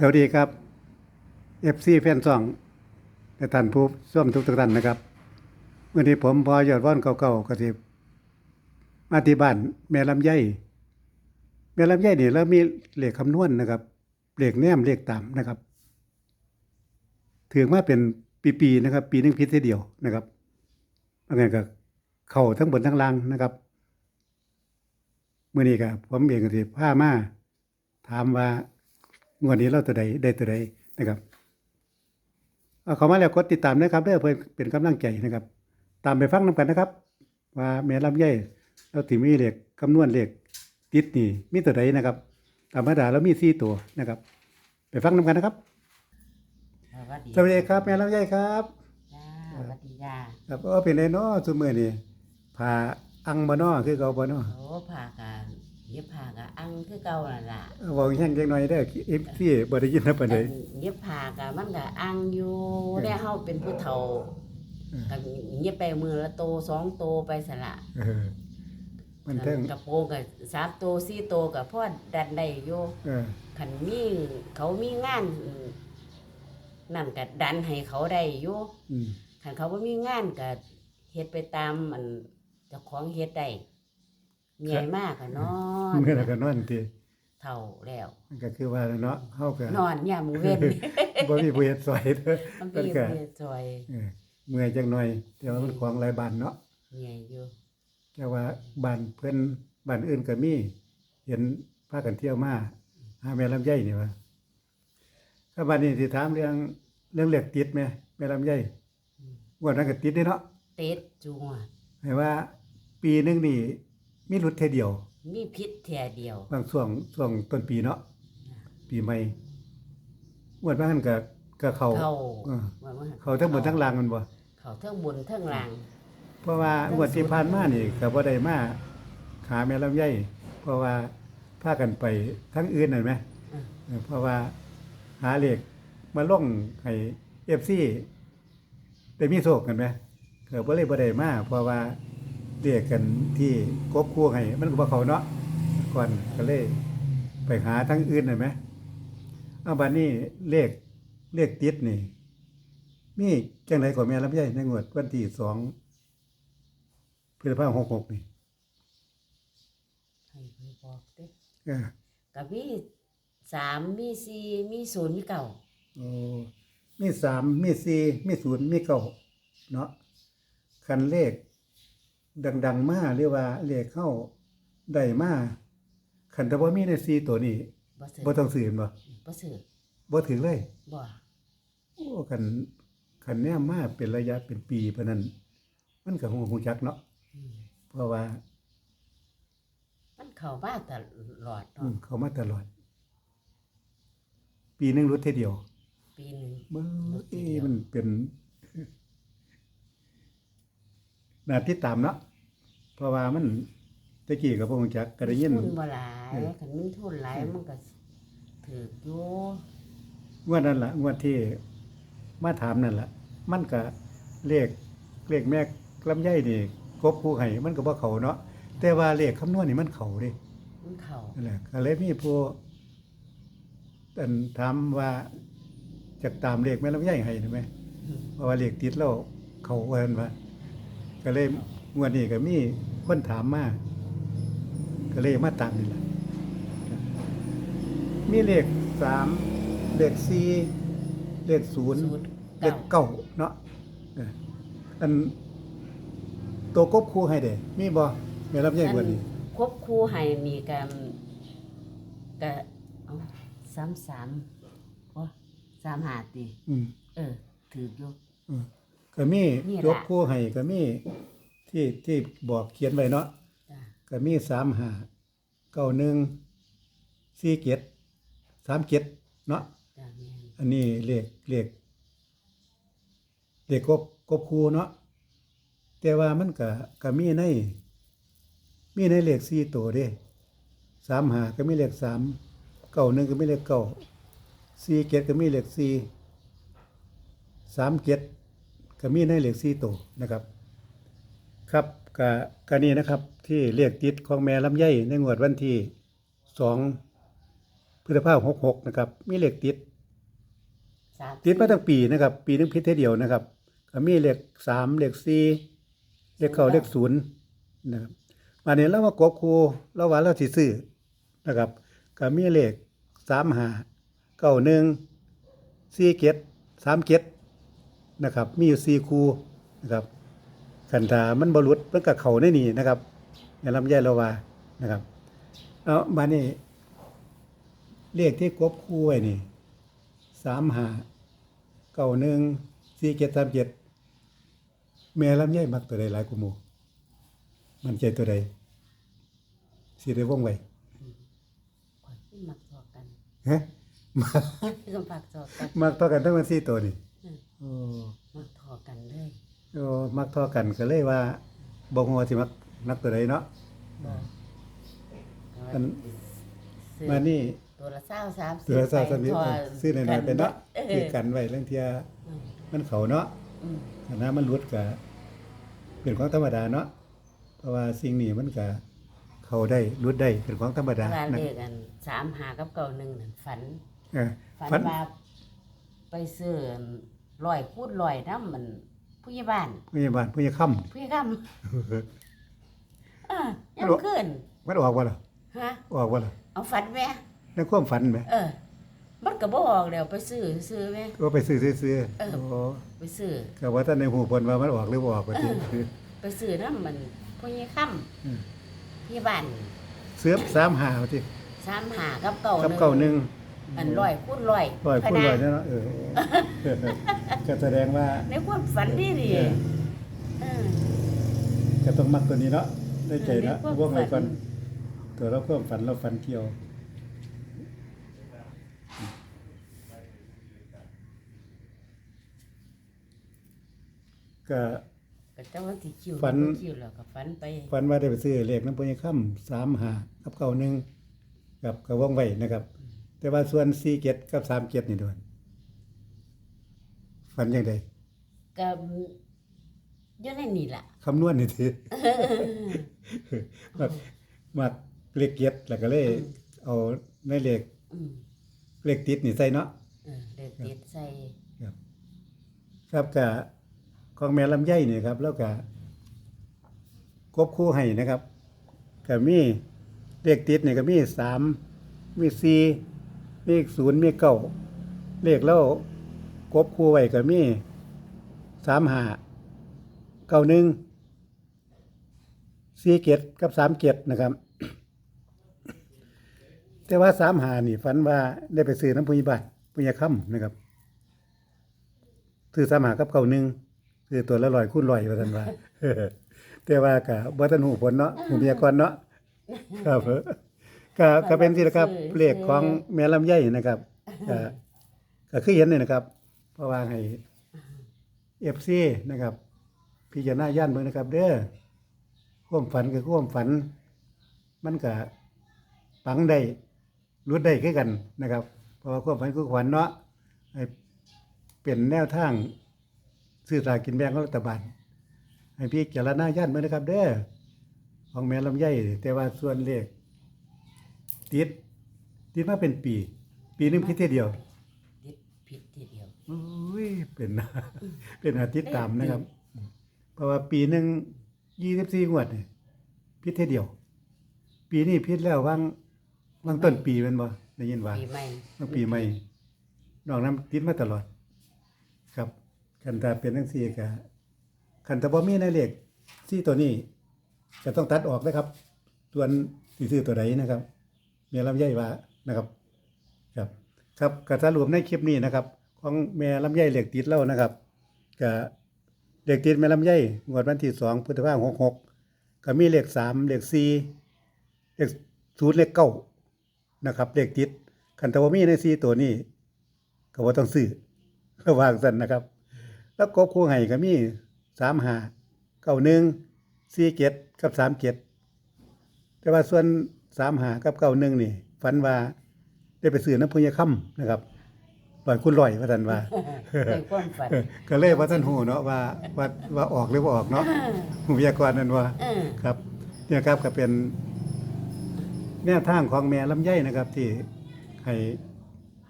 สวัสดีครับเอฟซีแฟนซองและท่านผู้ร่วมทุกท่านนะครับวันนี้ผมพอยอดว่อนเก่าๆก็สิมาที่บ้านแม่ลำไยแม่ลำไยนี่แล้วมีเหลขคำนวณนะครับเหลขแนมเหลขตามนะครับถือมาเป็นปีๆนะครับ ปีนึงพิษเดียวนะครับว่าไงก็เข้าทั้งบนทั้งล่างนะครับเมื่อนี้ก็ผมเองก็สิพามาถามว่า งวดนี้เราตัวใดได้ตัวใดนะครับเอาเข้ามาแล้วกดติดตามนะครับเพื่อเพื่อเป็นกำลังใจนะครับ ตามไปฟังนำกันนะครับ ว่าแม่ลำไยเราติมีเลขคำนวณเลขติดนี่มีตัวใดนะครับธรรมดาเรามีสี่ตัวนะครับ ไปฟังนำกันนะครับสวัสดีสวัสดีครับแม่ลำไยครับจ้าสวัสดีจ้าครับเออเป็นไงเนาะซุมื้อนี่ผ่าอังบ่เนาะคือเก่าบ่เนาะโอ้ผ่ากะ เย็บผ่ากะอังคือเก่านั่นล่ะเว้าแห้งจังหน่อยเด้อ FC บ่ได้ยินนะปานใดอันเย็บผ่ากะมันกะอังอยู่ได้เฮาเป็นผู้เฒ่าเออก็เย็บไปมือละโตสองโตไปสละเออมันเทิงกระโปรงกะสามโตสี่โตกะพอดันได้อยู่เออคันมีเขามีงานนั่นกะดันให้เขาได้อยู่อืมคันเขาบ่มีงานกะเฮ็ดไปตามอันเจ้าของเฮ็ดได้ เหนื่อยมากอะเนาะเมื่อไหร่ก็นอนติเท่าแล้วมันก็คือว่าเนาะเฮาก็นอนยามมื้อเว้นบ่มีผู้เฮ็ดซอยเด้อมันเพิ่นมีก็เพื่อซอยเออเมื่อยจังหน่อยแต่ว่ามันของหลายบ้านเนาะเหนื่อยอยู่แต่ว่าบ้านเพิ่นบ้านอื่นก็มี เห็นพากันเที่ยวมาหาแม่ลำไยนี่ว่าก็บ้านนี้สิถามเรื่องเรื่องเลือกติดแม่แม่ลำไยงวดนั้นก็ติดเด้เนาะเต็ดจังหวะให้ว่าปีหนึงนี่ มีหลุดเทอเดียว มีพิษแท่เดียว บางช่วงช่วงต้นปีเนาะปีใหม่งวดว่านั้นก็ก็เข้าเข้าเออว่าว่าเข้าทั้งบนทั้งล่างมันบ่เข้าเทั้งบนเทั้งล่าง เพราะว่างวดที่ผ่านมานี่ก็บ่ได้มาหาแม่ลำไยเพราะว่าพากันไปทั้งอื่นนั่นไหมอืม เออเพราะว่าหาเลขมาลงให้ FC ได้มีโชคกันไหมก็บ่เลยบ่ได้มาเพราะว่า เรียกกันที่กบคู่ให้มันก็บ่เข้าเนาะก่อนก็เลยไปหาทั้งอื่นนั่นไหมเอาบัดนี้เลขเลขติดนี่มีจังไดก็แม่ลำไยในงวดวันที่สองพฤษภาคม66นี่ให้ไปบอกเด้เออก็มีสามมีสี่มีศูนย์มีเก้าโอ้มีสามมีสี่มีศูนย์มีเก้าเนาะคันเลข ดัง ๆ มาเรียกว่าเลขเข้าได้มาคันแต่ว่ามีในสี่ตัวนี้บ่ซื้อบ่ต้องซื้อแม่นบ่บ่ซื้อบ่ถึงเลย บ่โอ้คันคันแนมมาเป็นระยะเป็นปีปานนั้น มันก็ฮู้ฮู้จักเนาะอืมเพราะว่ามันเข้ามาตลอดอืเนาะมเขามาตลอด ปีหนึงรู้เท่อเดียว ปีหนึง เมื่รอถทีเอ๊ะเดียวมันเป็นหน้าที่ตามเนาะ เพราะว่ามันตะกี้กับพวกจักก็ได้ยินทุนบ่หลายเออคันมีทุนหลายมันก็ถืออยู่งวดนั้นล่ะงวดที่มาถามนั่นล่ะมันก็เลขเลขแม่ลำไยนี่กบผู้ให้มันก็บ่เข้าเนาะแต่ว่าเลขคำนวณนี่มันเข้าเด้มันเข้านั่นแหละก็เลยมีผู้อันถามว่าจะตามเลขแม่ลำไยให้ได้ไหมอืมเพราะว่าเลขติดแล้วเขาเอิ้นว่าก็เลย งวดนี้ก็มีคนถามมาก็เลยมาตามนี่แหละมีเลขสามเลขสี่เลขศูนย์ศูนย์เลขเก้าเนาะเอออันตัวกบคู่ให้เด้มีบ่แม่รับใหญ่กว่านี้ควบคู่ให้นี่ก็ก็เอาสามสามโอ้สามหาติอืมเออถืออยู่อืมก็มีนี่ล่ะยกคู่ให้ก็มี ที่ที่บอกเขียนไว้เนาะจ้ะก็มีสามห้าเก้าหนึ่งสี่เจ็ดสามเจ็ดเนาะจ้ะแม่นอันนี้เลขเลขเลขกบกบคูเนาะแต่ว่ามันก็ก็มีใน มีในเลขสี่ตัวเด้สามหาก็มีเลขสามเก้าหนึ่งก็มีเลขเก้าสี่เจ็ดก็มีเลขสี่สามเจ็ดก็มีในเลขสี่ตัวนะครับ ครับกะกะนี้นะครับที่เลขติดของแม่ลำไยในงวดวันที่สองพพุทธภาพ66นะครับมีเลขติด สามติดมาตั้งปีนะครับ ปีหนึงพิษเทอเดียวนะครับก็มีเลขสามเลขสี่เลขเก้าเลขศูนย์นะครับวันนี้เรามากบครูเราว่าเราสิซื้อนะครับก็มีเลขสามห้าเก้าหนึ่งสี่เจ็ดสามเจ็ดนะครับ มีอยู่สี่คูนะครับ ขันธามันบรุษมันกับเขาในนี่นะครับในลำไยเราว่านะครับเอามานี่เลขที่กบคู่ไว้นี่สามห้าเก้าหนึ่งสี่เจ็ดสามเจ็ดแม่ลำไยมักตัวใดหลายกูหมูมันใจตัวใดสิได้ว่องไว้ข่อยที่มักทอกันฮะคือมักทอกันมักต่อกันทั้งมันสี่ตัวนี่ อืม โอ้ มักทอกันเลย โอ้มักเท่อกันก็เลยว่าบ่ฮู้ว่าสิมักนักตัวใดเนาะบ่อันซื้อมานี่ตัวละเศร้าสามสิบตัวละสามสิบไปทซื้อหน่อยๆไปเนาะเอคืออกันไว้เรื่องเที่ยอืมมันเขาเนาะอืมอันนั้นมันหลุดก็เป็นของธรรมดาเนาะเพราะว่าสิ่งนี้มันก็เข้าได้หลุดได้เป็นของธรรมดาว่านะเลขอันสามหากับเก่าหนึ่งนั่นฝันเออฝันฝันว่าไปซื้อลอยพูดลอยน้ำมัน ผู้ใหญ่บ้านผู้ใหญ่บ้านผู้ใหญ่ค่ำผู้ใหญ่บ้านอ่ายังไม่รู้ขึ้นมันออกว่าล่ะฮะออกว่าล่ะเอาฝันแม่ในความฝันไหมเออมันก็บ่ออกแล้วไปซื้อซื้อแม่ก็ไปซื้อซื้อซื้อเออ โอ้ไปซื้อ ก็ว่าท่านในหูเพิ่นว่ามันออกหรือบ่ออกว่าที่ไปซื้อน้ำมันผู้ใหญ่ค่อืมำผู้ใหญ่บ้านเสื้อสามหาว่าที่สามหากับเก่ากับเก่าหนึ่ง อันลอยพูดลอยร้อยคูณร้อยพะเนาะเออก็แสดงว่าในความฝันนี่ดิเออเออก็ต้องมักตัวนี้เนาะได้ใจเนาะในความว่าไงฝัฝันนตัวเราความฝันเราฝันเกี่ยวก็ก็เจ้าว่าสิคิวฝันคิวแล้วก็ฝันไปฝันว่าได้ไปซื้อเลขน้ำพญค่ำสามหากับเก้าหนึ่งกับกระว่องไว้นะครับ แต่ว่าส่วนสี่เจ็ดกับสามเจ็ดนี่ด้วยฝันยังไงก็อยู่ในนี่ล่ะ คำนวณนี่ทีมักมักเลขเจ็ดแล้วก็เลย เอาในเลขอืมเลขติดนี่ใส่เนาะ เออเด็กติดใส่ครับครับกับของแม่ลำไยนี่ครับ แล้วก็กบคู่ให้นะครับก็มีเลขติดนี่ก็มีสามมีสี่ มีศูนย์มีเก้าเลขแล้วกบคู่ไว้ก็มีสามหาเก้าหนึ่งสี่เกตกับสามเกตนะครับ แต่ว่าสามหานี่ฝันว่าได้ไปซื้อน้ำพุยบาทพุยค่ำนะครับซื้อสามหากับเก่าหนึ่งซื้อตัวละร้อยคูณร้อยว่าท่านว่าแต่ว่าก็บ่ทันหูผลเนาะหูพยกรณ์เนาะครับ ก็ก็เป็นที่ละครับเลขของแม่ลำไยนะครับก็ก็คือเห็นนี่นะครับ เพราะว่าให้ FC นะครับ พิจารณาย่านเบิ่งนะครับ เด้อความฝันคือความฝัน มันก็ปังได้รุดได้คือกันนะครับ เพราะว่าความฝันคือขวัญเนาะให้เป็นแนวทางซื้อสลากกินแบ่งของรัฐบาลให้พี่เจารณาญาติเบิ่งนะครับ เด้อของแม่ลำไยแต่ว่าส่วนเลข ติด ติดมาเป็นปี ปีหนึงพิเทศเดียวติดผิดทีเดียวโอ้ยเป็นเป็นอาทิตย์ตามนะครับ เพราะว่าปีหนึ่งยี่สิบสี่งวดนี่พิษเท่ยเดียว ปีนี้พิษแล้ววางวางต้นปีแมันบ่ได้ยินว่า ปีใหม่วางปีใหม่นอกนั้นติดมาตลอด ครับคันถ้าเป็นทั้งสี่ก็คันถ้าบ่มีในเลขสี่ตัวนี้ก็ต้องตัดออกนะครับ ส่วนสิซื้อตัวใดนะครับ เมียลำไยว่านะครับ ครับ ครับก็สรุปในคลิปนี้นะครับ ของแม่ลำไยเหล็กติดเล่านะครับก็เหล็กติดแม่ลำไยงวดวันที่สองพฤษภาคมหกหกก็มีเหล็กสามเหล็กสี่เหล็กศูนย์เหล็กเก้านะครับเหล็กติดคันตะวมีในสี่ตัวนี้ก็ว่าต้องซื้อระวางสันนะครับ แล้วกบคู่ไห้ก็มีสามหาเก้าหนึ่งสี่เจ็ดกับสามเจ็ดแต่ว่าส่วน สามหากับเก้าหนึ่งนี่ฝันว่าได้ไปซื้อน้ำพุยค่ำนะครับลอยคุณลอยว่าท่านว่าในความฝันก็เลยว่าท่านหูเนาะว่าว่าว่าออกหรือว่าออกเนาะหูพยากรณ์นั่นว่าเออครับเนี่ยครับก็เป็นแนวทางของแม่ลำไยนะครับ ที่ใหให้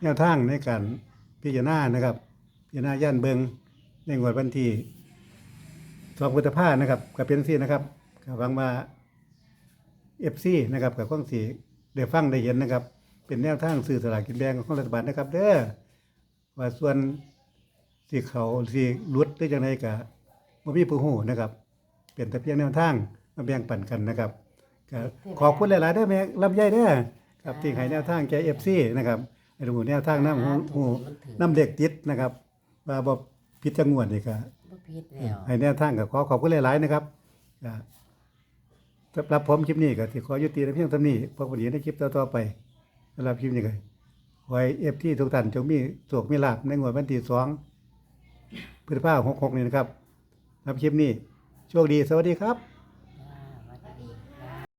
แนวทางในการพิจารณานะครับ พิจารณาย่านเบิงในงวดวันที่สองพฤษภานะครับก็เป็นสี่นะครับก็หวังว่า เอฟซีนะครับกับข้องสีได้ฟังได้เห็นนะครับ เป็นแนวทางสื่อสลากกินแบ่งของรัฐบาลนะครับ เด้อว่าส่วนสีเขาสีรุดหรือจังไดก็บ่มีผู้ฮู้นะครับ เป็นแต่เพียงแนวทางมาแบ่งปันกันนะครับก็ขอบคุณหลายๆเด้อแม่ลำไยเด้อครับที่ให้แนวทางแก่ FC นะครับให้ดูแนวทางนำฮู้ฮู้นำเด็กติดนะครับว่าบ่ผิดจังหวดนี่ก็บ่ผิดแล้วให้แนวทางก็ขอขอบคุณหลายๆนะครับก็ สำหรับผมคลิปนี้ก็ที่ขอยุติในเพียงเท่านี้พบกันอีกในคลิปต่อๆไปสำหรับคลิปนี้ก็ขอฟที่ทุกท่านจงมีสวกมีลาบในงวดวันที่2พฤษภาคม66นี้นะครับสำหรับคลิปนี้โชคดีสวัสดีครับ